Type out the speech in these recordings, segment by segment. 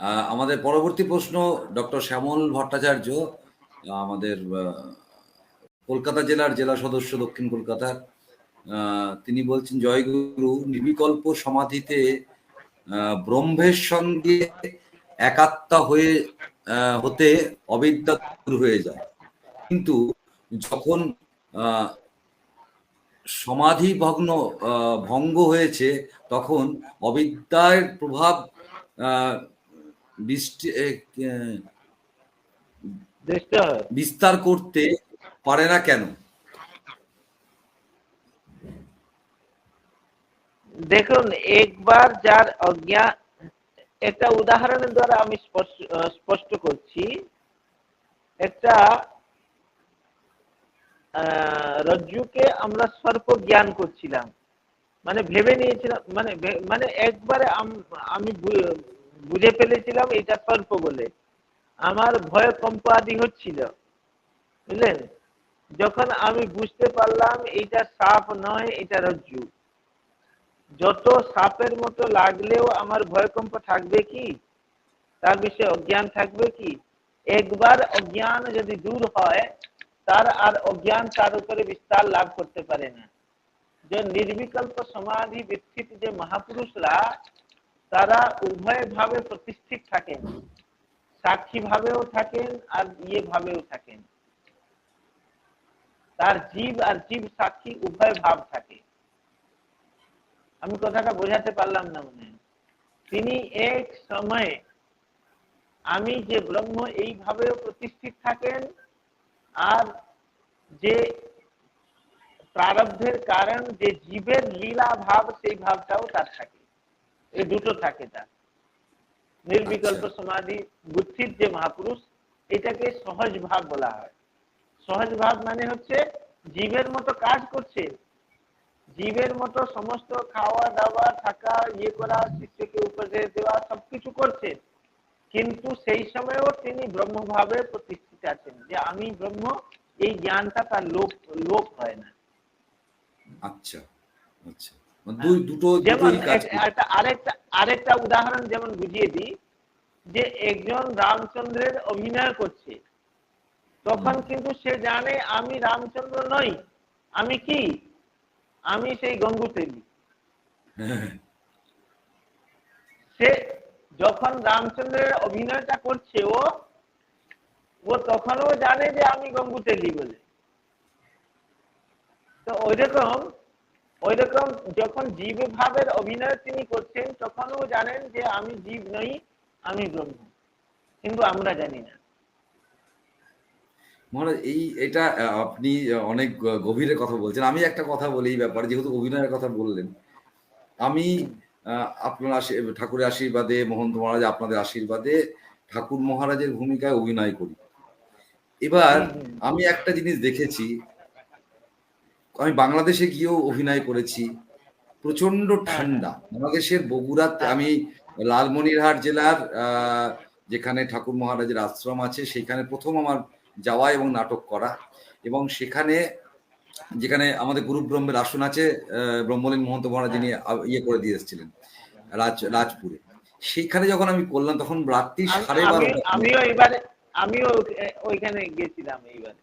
আমাদের পরবর্তী প্রশ্ন, ডক্টর শ্যামল ভট্টাচার্য আমাদের কলকাতা জেলার জেলা সদস্য দক্ষিণ কলকাতার তিনি বলছেন জয়গুরু নির্বিকল্প সমাধিতে ব্রহ্মের সঙ্গে একাত্মা হয়ে হতে অবিদ্যা দূর হয়ে যায়। কিন্তু যখন সমাধি ভগ্ন ভঙ্গ হয়েছে, তখন অবিদ্যার প্রভাব বৃষ্টি বিস্তার করতে পারে না কেন? দেখুন একবার যার অজ্ঞান একটা উদাহরণের দ্বারা আমি স্পষ্ট করছি। একটা রজ্জুকে আমরা সর্প জ্ঞান করছিলাম। মানে ভেবে নিয়েছিলাম মানে মানে একবারে আমি বুঝে ফেলেছিলাম, এটা সর্প বলে। আমার ভয় কম্প আদি হচ্ছিল, বুঝলেন? যখন আমি বুঝতে পারলাম এইটা সাপ নয়, এটা রজ্জু। যত সাপের মতো লাগলেও আমার ভয়কম্প থাকবে কি? তার বিষয়ে অজ্ঞান থাকবে কি? একবার অজ্ঞান যদি দূর হয়, তার আর অজ্ঞান তার উপরে বিস্তার লাভ করতে পারে না। যে নির্বিকল্প সমাধি বিস্তৃত যে মহাপুরুষরা তারা উভয় ভাবে প্রতিষ্ঠিত থাকেন। সাক্ষী ভাবেও থাকেন আর ইয়ে ভাবেও থাকেন। তার জীব আর জীব সাক্ষী উভয় ভাব থাকে। আমি কথাটা বোঝাতে পারলাম না মনে। তিনি এক সময়ে আমি যে ব্রহ্ম এইভাবেও প্রতিষ্ঠিত থাকেন আর যে প্রারব্ধের কারণ যে জীবের লীলা ভাব, সেই ভাবটাও তার থাকে। এই দুটো থাকে তার। নির্বিকল্প সমাধি বুদ্ধির যে মহাপুরুষ এটাকে সহজ ভাব বলা হয়। সহজ ভাব মানে হচ্ছে জীবের মতো কাজ করছে। জীবের মতো সমস্ত খাওয়া দাওয়া থাকা ইয়ে করা শিষ্যকে উপদেশ দেওয়া সবকিছু করছে। কিন্তু সেই সময়েও তিনি ব্রহ্মভাবে প্রতিষ্ঠিত আছেন যে আমি ব্রহ্ম এই জ্ঞানটা তার লোপ লোপ হয় না। আচ্ছা আচ্ছা। দুই দুটো যেমন দুটোই কাজ এক- একটা আরেকটা আরেকটা উদাহরণ যেমন বুঝিয়ে দিই যে একজন রামচন্দ্রের অভিনয় করছে। তখন কিন্তু সে জানে আমি রামচন্দ্র নই আমি কি? আমি সেই গঙ্গুতেলি হ্যাঁ, সে যখন রামচন্দ্রের অভিনয়টা করছে ও ও তখনও জানে যে আমি গঙ্গুতেলি বলে। তো ওইরকম ওইরকম যখন জীব ভাবের অভিনয় তিনি করছেন তখনও জানেন যে আমি জীব নই আমি ব্রহ্ম। কিন্তু আমরা জানি না। মহারাজ এই এটা আপনি অনেক গভীরে কথা বলছেন। আমি একটা কথা বলি এই ব্যাপারে যেহেতু অভিনয়ের কথা বললেন। আমি আপনার ঠাকুরের আশীর্বাদে মহন্ত মহারাজ আপনাদের আশীর্বাদে ঠাকুর মহারাজের ভূমিকায় অভিনয় করি। এবার। আমি একটা জিনিস দেখেছি আমি বাংলাদেশে গিয়েও অভিনয় করেছি। প্রচণ্ড ঠান্ডা। বাংলাদেশের বগুড়াতে আমি লালমনিরহাট জেলার যেখানে ঠাকুর মহারাজের আশ্রম আছে সেখানে প্রথম আমার যাওয়া এবং নাটক করা। এবং সেখানে যেখানে আমাদের গুরু ব্রহ্মের আসন আছে আহ, ব্রহ্মলীন মহন্ত মহারাজ যিনি ইয়ে করে দিয়ে এসেছিলেন রাজ রাজপুরে। সেখানে যখন আমি করলাম তখন রাত্রি সাড়ে বারোটা আমিও এবারে আমিও ওইখানে গেছিলাম এইবারে।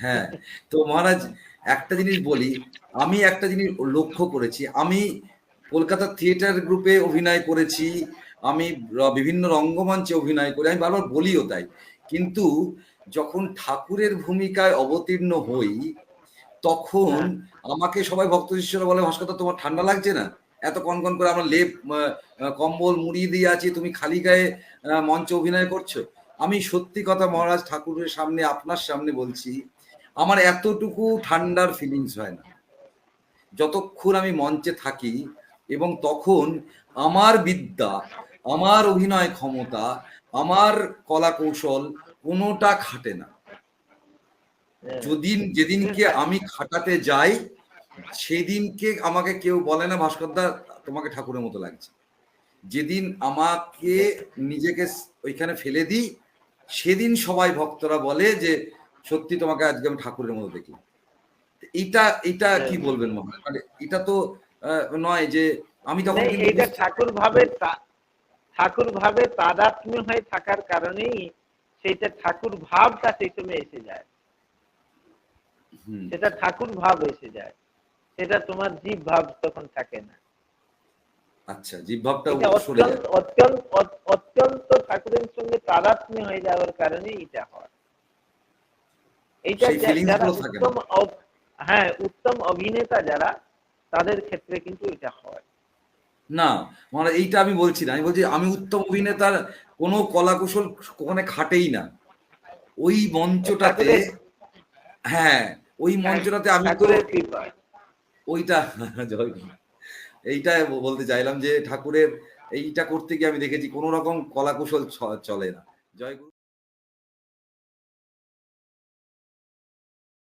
হ্যাঁ তো মহারাজ একটা জিনিস বলি আমি একটা জিনিস লক্ষ্য করেছি আমি কলকাতা থিয়েটার গ্রুপে অভিনয় করেছি আমি বিভিন্ন রঙ্গমঞ্চে অভিনয় করি আমি বারবার বলিও তাই কিন্তু যখন ঠাকুরের ভূমিকায় অবতীর্ণ হই তখন আমাকে সবাই ভক্ত শিষ্যরা বলে ভাস্কর তোমার ঠান্ডা লাগছে না? এত কনকন করে আমরা লেপ কম্বল মুড়িয়ে দিয়ে আছি তুমি খালি গায়ে মঞ্চে অভিনয় করছ? আমি সত্যি কথা মহারাজ ঠাকুরের সামনে আপনার সামনে বলছি আমার এতটুকু ঠান্ডার ফিলিংস হয় না। যতক্ষণ আমি মঞ্চে থাকি এবং তখন আমার বিদ্যা, আমার অভিনয় ক্ষমতা, আমার কলা কৌশল কোনোটা খাটে না। যদিন যেদিনকে আমি খাটাতে যাই, সেদিনকে আমাকে কেউ বলে না ভাস্করদা তোমাকে ঠাকুরের মতো লাগছে। যেদিন আমাকে নিজেকে ওইখানে ফেলে দিই, সেদিন সবাই ভক্তরা বলে যে সত্যি তোমাকে আজকে আমি ঠাকুরের মতো দেখি এটা এটা কি বলবেন মহারাজ? মানে এটা তো নয় যে আমি তখন এইটা ঠাকুর ভাবে ঠাকুর ভাবে তাদাত্ম্য হয়ে থাকার কারণেই সেইটা ঠাকুর ভাবটা সেই সময় এসে যায়। সেটা ঠাকুর ভাব এসে যায়। সেটা তোমার জীব ভাব তখন থাকে না। আচ্ছা এটা সরে যায়। অত্যন্ত অত্যন্ত অত- অত্যন্ত ঠাকুরের সঙ্গে তাদাত্ম্য হয়ে যাওয়ার কারণে এটা হয়। এইটা যারা। উত্তম হ্যাঁ উত্তম অভিনেতা যারা তাদের ক্ষেত্রে কিন্তু এটা হয়। না মানে এইটা আমি বলছি না। আমি বলছি আমি উত্তম অভিনেতার কোনো কলা কৌশল ওখানে খাটেই না। ওই মঞ্চটাতে হ্যাঁ ওই মঞ্চটাতে আমি তো ওইটা জয়। এইটা বলতে চাইলাম যে ঠাকুরের এইটা করতে গিয়ে আমি দেখেছি কোনো রকম কলা কৌশল চ- চলে না। জয় গুরু।